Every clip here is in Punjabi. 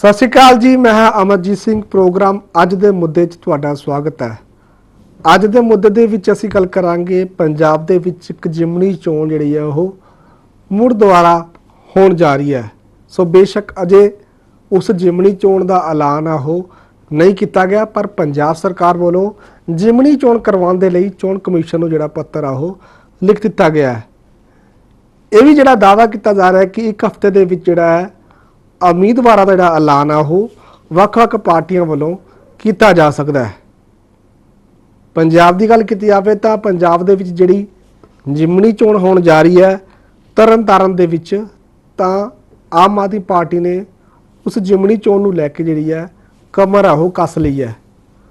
ਸਤਿ ਸ਼੍ਰੀ ਅਕਾਲ ਜੀ, ਮੈਂ ਹਾਂ ਅਮਰਜੀਤ ਸਿੰਘ। ਪ੍ਰੋਗਰਾਮ ਅੱਜ ਦੇ ਮੁੱਦੇ 'ਚ ਤੁਹਾਡਾ ਸਵਾਗਤ ਹੈ। ਅੱਜ ਦੇ ਮੁੱਦੇ ਦੇ ਵਿੱਚ ਅਸੀਂ ਗੱਲ ਕਰਾਂਗੇ ਪੰਜਾਬ ਦੇ ਵਿੱਚ ਇੱਕ ਜ਼ਿਮਨੀ ਚੋਣ ਜਿਹੜੀ ਹੈ, ਉਹ ਮੁੜ ਦੁਆਰਾ ਹੋਣ ਜਾ ਰਹੀ ਹੈ। ਸੋ ਬੇਸ਼ੱਕ ਅਜੇ ਉਸ ਜਿਮਨੀ ਚੋਣ ਦਾ ਐਲਾਨ ਆ, ਉਹ ਨਹੀਂ ਕੀਤਾ ਗਿਆ, ਪਰ ਪੰਜਾਬ ਸਰਕਾਰ ਵੱਲੋਂ ਜਿਮਨੀ ਚੋਣ ਕਰਵਾਉਣ ਦੇ ਲਈ ਚੋਣ ਕਮਿਸ਼ਨ ਨੂੰ ਜਿਹੜਾ ਪੱਤਰ ਆ, ਉਹ ਲਿਖ ਦਿੱਤਾ ਗਿਆ ਹੈ। ਇਹ ਵੀ ਜਿਹੜਾ ਦਾਅਵਾ ਕੀਤਾ ਜਾ ਰਿਹਾ ਹੈ ਕਿ ਇੱਕ ਹਫ਼ਤੇ ਦੇ ਵਿੱਚ ਜਿਹੜਾ ਹੈ ਉਮੀਦਵਾਰਾਂ ਦਾ ਜਿਹੜਾ ਐਲਾਨ ਆ, ਉਹ ਵੱਖ-ਵੱਖ ਪਾਰਟੀਆਂ ਵੱਲੋਂ ਕੀਤਾ ਜਾ ਸਕਦਾ ਹੈ। ਪੰਜਾਬ ਦੀ ਗੱਲ ਕੀਤੀ ਜਾਵੇ ਤਾਂ ਪੰਜਾਬ ਦੇ ਵਿੱਚ ਜਿਹੜੀ ਜਿਮਣੀ ਚੋਣ ਹੋਣ ਜਾ ਰਹੀ ਹੈ, ਤਰਨਤਾਰਨ ਦੇ ਵਿੱਚ, ਤਾਂ ਆਮ ਆਦਮੀ ਪਾਰਟੀ ਨੇ ਉਸ ਜਿਮਣੀ ਚੋਣ ਨੂੰ ਲੈ ਕੇ ਜਿਹੜੀ ਹੈ, ਕਮਰ ਆ, ਉਹ ਕੱਸ ਲਈ ਹੈ।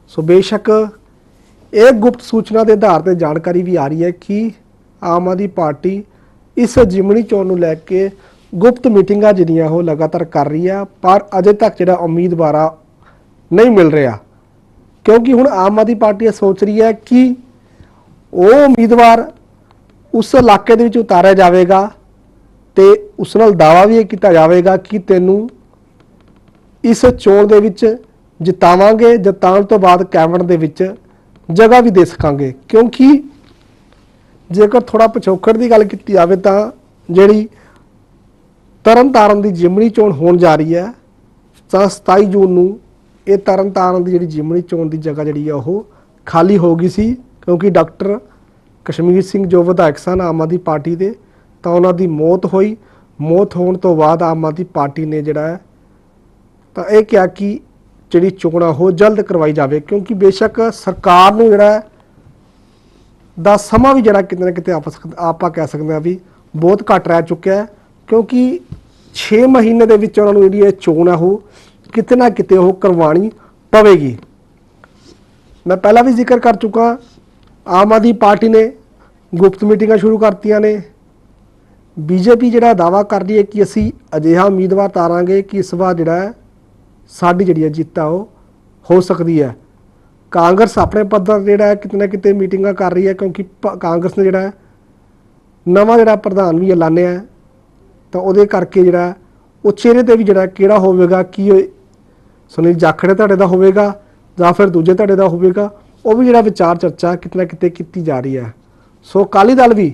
ਸੋ ਬੇਸ਼ੱਕ ਇਹ ਗੁਪਤ ਸੂਚਨਾ ਦੇ ਆਧਾਰ ਤੇ ਜਾਣਕਾਰੀ ਵੀ ਆ ਰਹੀ ਹੈ ਕਿ ਆਮ ਆਦਮੀ ਪਾਰਟੀ ਇਸ ਜਿਮਣੀ ਚੋਣ ਨੂੰ ਲੈ ਕੇ ਗੁਪਤ ਮੀਟਿੰਗਾਂ ਜਿਹੜੀਆਂ ਉਹ ਲਗਾਤਾਰ ਕਰ ਰਹੀ ਆ, ਪਰ ਅਜੇ ਤੱਕ ਜਿਹੜਾ ਉਮੀਦਵਾਰਾ ਨਹੀਂ ਮਿਲ ਰਿਹਾ। ਕਿਉਂਕਿ ਹੁਣ ਆਮ ਆਦਮੀ ਪਾਰਟੀ ਇਹ ਸੋਚ ਰਹੀ ਹੈ ਕਿ ਉਹ ਉਮੀਦਵਾਰ ਉਸ ਇਲਾਕੇ ਦੇ ਵਿੱਚ ਉਤਾਰਿਆ ਜਾਵੇਗਾ ਤੇ ਉਸ ਨਾਲ ਦਾਵਾ ਵੀ ਇਹ ਕੀਤਾ ਜਾਵੇਗਾ ਕਿ ਤੈਨੂੰ ਇਸ ਚੋਣ ਦੇ ਵਿੱਚ ਜਿਤਾਵਾਂਗੇ, ਜਿਤਾਉਣ ਤੋਂ ਬਾਅਦ ਕੈਬਨਿਟ ਦੇ ਵਿੱਚ ਜਗ੍ਹਾ ਵੀ ਦੇ ਸਕਾਂਗੇ। ਕਿਉਂਕਿ ਜੇਕਰ ਥੋੜਾ ਪਿਛੋਕੜ ਦੀ ਗੱਲ ਕੀਤੀ ਜਾਵੇ ਤਾਂ ਜਿਹੜੀ ਤਰਨਤਾਰਨ ਦੀ ਜਿਮਣੀ ਚੋਣ ਹੋਣ ਜਾ ਰਹੀ ਹੈ। ਤਾਂ 27 ਜੂਨ ਨੂੰ ਇਹ ਤਰਨਤਾਰਨ ਦੀ ਜਿਹੜੀ ਜਿਮਣੀ ਚੋਣ ਦੀ ਜਗ੍ਹਾ ਜਿਹੜੀ ਆ ਉਹ ਖਾਲੀ ਹੋ ਗਈ ਸੀ ਕਿਉਂਕਿ ਡਾਕਟਰ ਕਸ਼ਮੀਰ ਸਿੰਘ ਜੋ ਵਿਧਾਇਕ ਸਨ ਆਮ ਆਦਮੀ ਪਾਰਟੀ ਦੇ, ਤਾਂ ਉਹਨਾਂ ਦੀ ਮੌਤ ਹੋਈ। ਮੌਤ ਹੋਣ ਤੋਂ ਬਾਅਦ ਆਮ ਆਦਮੀ ਪਾਰਟੀ ਨੇ ਜਿਹੜਾ ਤਾਂ ਇਹ ਕਿਹਾ ਕਿ ਜਿਹੜੀ ਚੋਣ ਆ, ਉਹ ਜਲਦ ਕਰਵਾਈ ਜਾਵੇ ਕਿਉਂਕਿ ਬੇਸ਼ੱਕ ਸਰਕਾਰ ਨੂੰ ਜਿਹੜਾ ਦਾ ਸਮਾਂ ਵੀ ਜਿਹੜਾ ਕਿਤੇ ਨਾ ਕਿਤੇ ਆਪਾਂ ਆਪਾਂ ਕਹਿ ਸਕਦੇ ਹਾਂ ਵੀ ਬਹੁਤ ਘੱਟ ਰਹਿ ਚੁੱਕਿਆ ਹੈ। ਕਿਉਂਕਿ 6 ਮਹੀਨੇ ਦੇ ਵਿੱਚ ਉਹਨਾਂ ਨੂੰ ਜਿਹੜੀ ਇਹ ਚੋਣ ਆ ਉਹ ਕਿਤੇ ਨਾ ਕਿਤੇ ਉਹ ਕਰਵਾਣੀ ਪਵੇਗੀ। ਮੈਂ ਪਹਿਲਾਂ ਵੀ ਜ਼ਿਕਰ ਕਰ ਚੁੱਕਾ, ਆਮ ਆਦਮੀ ਪਾਰਟੀ ਨੇ ਗੁਪਤ ਮੀਟਿੰਗਾਂ ਸ਼ੁਰੂ ਕਰਤੀਆਂ ਨੇ। ਬੀਜੇਪੀ ਜਿਹੜਾ ਦਾਵਾ ਕਰ ਰਹੀ ਹੈ ਕਿ ਅਸੀਂ ਅਜਿਹਾ ਉਮੀਦਵਾਰ ਤਾਰਾਂਗੇ ਕਿ ਇਸ ਵਾਰ ਜਿਹੜਾ ਸਾਡੀ ਜਿਹੜੀ ਹੈ ਜਿੱਤ ਆ ਉਹ ਹੋ ਸਕਦੀ ਹੈ। ਕਾਂਗਰਸ ਆਪਣੇ ਪੱਧਰ ਤੇ ਜਿਹੜਾ ਕਿਤੇ ਨਾ ਕਿਤੇ ਮੀਟਿੰਗਾਂ ਕਰ ਰਹੀ ਹੈ ਕਿਉਂਕਿ ਪ- ਕਾਂਗਰਸ ਨੇ ਜਿਹੜਾ ਨਵਾਂ ਜਿਹੜਾ ਪ੍ਰਧਾਨ ਵੀ ਐਲਾਨਿਆ ਤਾਂ ਉਹਦੇ ਕਰਕੇ ਜਿਹੜਾ ਉਹ ਚਿਹਰੇ ਤੇ ਵੀ ਜਿਹੜਾ ਕਿਹੜਾ ਹੋਵੇਗਾ, ਕੀ ਸੁਨੀਲ ਜਾਖੜ ਤੁਹਾਡੇ ਦਾ ਹੋਵੇਗਾ ਜਾਂ ਫਿਰ ਦੂਜੇ ਤੁਹਾਡੇ ਦਾ ਹੋਵੇਗਾ, ਉਹ ਵੀ ਜਿਹੜਾ ਵਿਚਾਰ ਚਰਚਾ ਕਿਤੇ ਨਾ ਕਿਤੇ ਕੀਤੀ ਜਾ ਰਹੀ ਹੈ। ਸੋ ਅਕਾਲੀ ਦਲ ਵੀ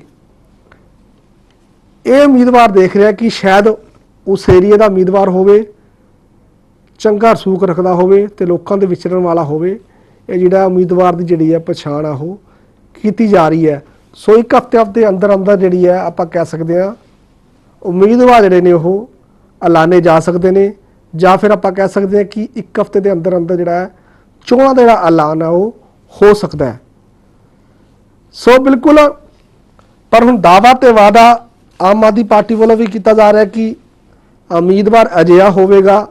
ਇਹ ਉਮੀਦਵਾਰ ਦੇਖ ਰਿਹਾ ਕਿ ਸ਼ਾਇਦ ਉਸ ਏਰੀਆ ਦਾ ਉਮੀਦਵਾਰ ਹੋਵੇ, ਚੰਗਾ ਰਸੂਖ ਰੱਖਦਾ ਹੋਵੇ ਤੇ ਲੋਕਾਂ ਦੇ ਵਿਚਰਨ ਵਾਲਾ ਹੋਵੇ, ਇਹ ਜਿਹੜਾ ਉਮੀਦਵਾਰ ਦੀ ਜਿਹੜੀ ਹੈ ਪਛਾਣ ਆ ਉਹ ਕੀਤੀ ਜਾ ਰਹੀ ਹੈ। ਸੋ ਇੱਕ ਹਫ਼ਤੇ ਹਫ਼ਤੇ ਅੰਦਰ ਅੰਦਰ ਜਿਹੜੀ ਹੈ ਆਪਾਂ ਕਹਿ ਸਕਦੇ ਹਾਂ ਉਮੀਦਵਾਰ ਜਿਹੜੇ ਨੇ ਉਹ ਐਲਾਨੇ ਜਾ ਸਕਦੇ ਨੇ, ਜਾਂ ਫਿਰ ਆਪਾਂ ਕਹਿ ਸਕਦੇ ਹਾਂ ਕਿ ਇੱਕ ਹਫ਼ਤੇ ਦੇ ਅੰਦਰ ਅੰਦਰ ਜਿਹੜਾ ਹੈ, ਚੋਣਾਂ ਦਾ ਜਿਹੜਾ ਐਲਾਨ ਆ ਉਹ ਹੋ ਸਕਦਾ ਹੈ। ਸੋ ਬਿਲਕੁਲ, ਪਰ ਹੁਣ ਦਾਵਾ ਤੇ ਵਾਦਾ ਆਮ ਆਦਮੀ ਪਾਰਟੀ ਵੱਲੋਂ ਵੀ ਕੀਤਾ ਜਾ ਰਿਹਾ ਕਿ ਉਮੀਦਵਾਰ ਅਜਿਹਾ ਹੋਵੇਗਾ।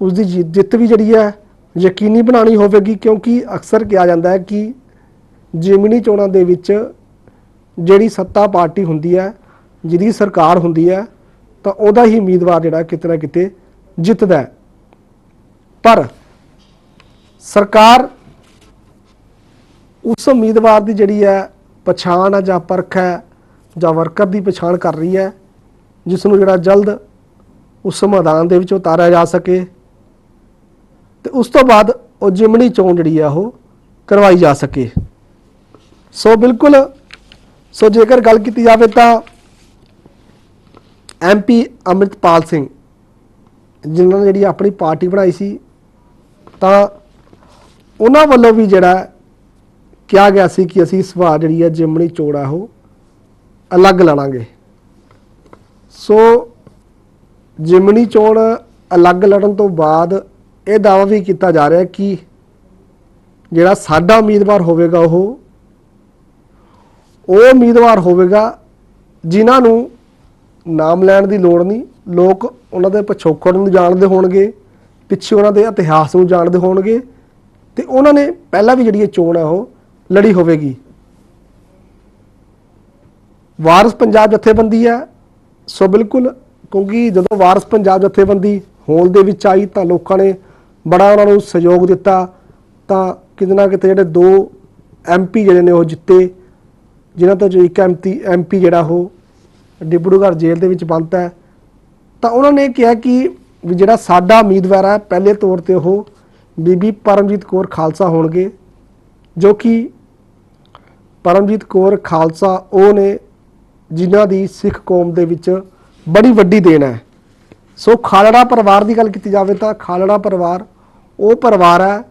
ਉਸ ਦੀ ਜਿੱਤ ਵੀ ਜਿਹੜੀ ਹੈ, ਯਕੀਨੀ ਬਣਾਉਣੀ ਹੋਵੇਗੀ, ਕਿਉਂਕਿ ਅਕਸਰ ਕਿਹਾ ਜਾਂਦਾ ਹੈ ਕਿ ਜਿਮਨੀ ਚੋਣਾਂ ਦੇ ਵਿੱਚ ਜਿਹੜੀ ਸੱਤਾ ਪਾਰਟੀ ਹੁੰਦੀ ਹੈ ਜਿਹਦੀ ਸਰਕਾਰ ਹੁੰਦੀ ਹੈ, ਤਾਂ ਉਹਦਾ ਹੀ ਉਮੀਦਵਾਰ ਜਿਹੜਾ ਕਿਤੇ ਨਾ ਕਿਤੇ ਜਿੱਤਦਾ ਪਰ ਸਰਕਾਰ ਉਸ ਉਮੀਦਵਾਰ ਦੀ ਜਿਹੜੀ ਹੈ, ਪਛਾਣ ਹੈ ਜਾਂ ਪਰਖ ਹੈ, ਜਾਂ ਵਰਕਰ ਦੀ ਪਛਾਣ ਕਰ ਰਹੀ ਹੈ, ਜਿਸ ਨੂੰ ਜਿਹੜਾ ਜਲਦ ਉਸ ਮੈਦਾਨ ਦੇ ਵਿੱਚ ਉਤਾਰਿਆ ਜਾ ਸਕੇ। ਤੇ ਉਸ ਤੋਂ ਬਾਅਦ ਉਹ ਜਿਮਣੀ ਚੋਣ ਜਿਹੜੀ ਆ ਉਹ ਕਰਵਾਈ ਜਾ ਸਕੇ। ਸੋ ਬਿਲਕੁਲ, ਸੋ ਜੇਕਰ ਗੱਲ ਕੀਤੀ ਜਾਵੇ ਤਾਂ ਐਮਪੀ ਅੰਮ੍ਰਿਤਪਾਲ ਸਿੰਘ, ਜਿਨ੍ਹਾਂ ਨੇ ਜਿਹੜੀ ਆਪਣੀ ਪਾਰਟੀ ਬਣਾਈ ਸੀ, ਤਾਂ ਉਹਨਾਂ ਵੱਲੋਂ ਵੀ ਜਿਹੜਾ ਕਿਹਾ ਗਿਆ ਸੀ ਕਿ ਅਸੀਂ ਇਸ ਵਾਰ ਜਿਹੜੀ ਹੈ ਜਿਮਣੀ ਚੋਣ ਆ ਉਹ ਅਲੱਗ ਲੜਾਂਗੇ। ਸੋ ਜਿਮਣੀ ਚੋਣ ਅਲੱਗ ਲੜਨ ਤੋਂ ਬਾਅਦ ਇਹ ਦਾਅਵਾ ਵੀ ਕੀਤਾ ਜਾ ਰਿਹਾ ਕਿ ਜਿਹੜਾ ਸਾਡਾ ਉਮੀਦਵਾਰ ਹੋਵੇਗਾ ਉਹ ਉਹ ਉਮੀਦਵਾਰ ਹੋਵੇਗਾ ਜਿਨ੍ਹਾਂ ਨੂੰ ਨਾਮ ਲੈਣ ਦੀ ਲੋੜ ਨਹੀਂ। ਲੋਕ ਉਹਨਾਂ ਦੇ ਪਿਛੋਕੜ ਨੂੰ ਜਾਣਦੇ ਹੋਣਗੇ, ਪਿੱਛੇ ਉਹਨਾਂ ਦੇ ਇਤਿਹਾਸ ਨੂੰ ਜਾਣਦੇ ਹੋਣਗੇ ਤੇ ਉਹਨਾਂ ਨੇ ਪਹਿਲਾਂ ਵੀ ਜਿਹੜੀ ਇਹ ਚੋਣ ਹੈ ਉਹ ਲੜੀ ਹੋਵੇਗੀ। ਵਾਰਸ ਪੰਜਾਬ ਜਥੇਬੰਦੀ ਹੈ ਸੋ ਬਿਲਕੁਲ ਕਿਉਂਕਿ ਜਦੋਂ ਵਾਰਸ ਪੰਜਾਬ ਜਥੇਬੰਦੀ ਹੋਣ ਦੇ ਵਿੱਚ ਆਈ ਤਾਂ ਲੋਕਾਂ ਨੇ ਬੜਾ ਉਹਨਾਂ ਨੂੰ ਸਹਿਯੋਗ ਦਿੱਤਾ। ਤਾਂ ਕਿਤੇ ਨਾ ਕਿਤੇ ਜਿਹੜੇ ਦੋ ਐਮਪੀ ਜਿਹੜੇ ਨੇ ਉਹ ਜਿੱਤੇ। ਜਿਨ੍ਹਾਂ ਤੋਂ ਜੋ ਇੱਕ ਐਮਪੀ ਐਮਪੀ ਜਿਹੜਾ ਉਹ ਡਿਬੜੂਗੜ੍ਹ ਜੇਲ੍ਹ ਦੇ ਵਿੱਚ ਬੰਦ ਹੈ। ਤਾਂ ਉਹਨਾਂ ਨੇ ਕਿਹਾ ਕਿ ਜਿਹੜਾ ਸਾਡਾ ਉਮੀਦਵਾਰ ਹੈ, ਪਹਿਲੇ ਤੌਰ ਤੇ ਉਹ ਬੀਬੀ ਪਰਮਜੀਤ ਕੌਰ ਖਾਲਸਾ ਹੋਣਗੇ, ਜੋ ਕਿ ਪਰਮਜੀਤ ਕੌਰ ਖਾਲਸਾ ਉਹ ਨੇ ਜਿਨ੍ਹਾਂ ਦੀ ਸਿੱਖ ਕੌਮ ਦੇ ਵਿੱਚ ਬੜੀ ਵੱਡੀ ਦੇਣ ਹੈ। ਸੋ ਖਾਲੜਾ ਪਰਿਵਾਰ ਦੀ ਗੱਲ ਕੀਤੀ ਜਾਵੇ ਤਾਂ ਖਾਲੜਾ ਪਰਿਵਾਰ ਉਹ ਪਰਿਵਾਰ ਹੈ